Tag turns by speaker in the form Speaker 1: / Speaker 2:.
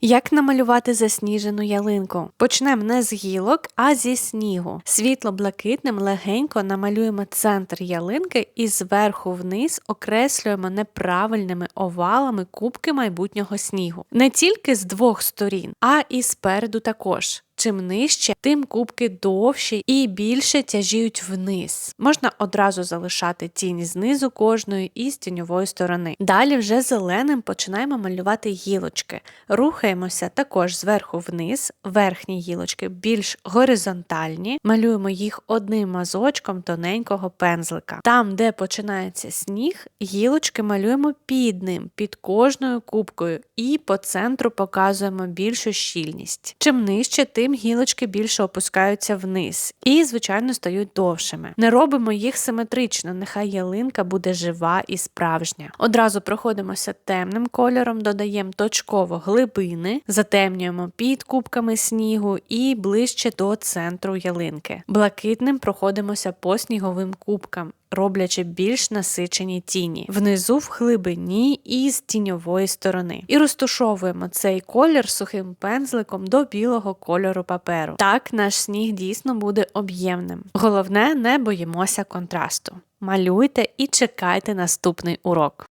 Speaker 1: Як намалювати засніжену ялинку? Почнемо не з гілок, а зі снігу. Світло-блакитним легенько намалюємо центр ялинки і зверху вниз окреслюємо неправильними овалами кубки майбутнього снігу. Не тільки з двох сторін, а і спереду також. Чим нижче, тим кубки довші і більше тяжіють вниз. Можна одразу залишати тінь знизу кожної і з тіньової сторони. Далі вже зеленим починаємо малювати гілочки. Рухаємося також зверху вниз, верхні гілочки більш горизонтальні, малюємо їх одним мазочком тоненького пензлика. Там, де починається сніг, гілочки малюємо під ним, під кожною кубкою, і по центру показуємо більшу щільність. Чим нижче, тим гілочки більше опускаються вниз і, звичайно, стають довшими. Не робимо їх симетрично, нехай ялинка буде жива і справжня. Одразу проходимося темним кольором, додаємо точково глибини, затемнюємо під кубками снігу і ближче до центру ялинки. Блакитним проходимося по сніговим кубкам. Роблячи більш насичені тіні внизу в глибині і з тіньової сторони, і розтушовуємо цей колір сухим пензликом до білого кольору паперу. Так наш сніг дійсно буде об'ємним. Головне, не боїмося контрасту. Малюйте і чекайте наступний урок.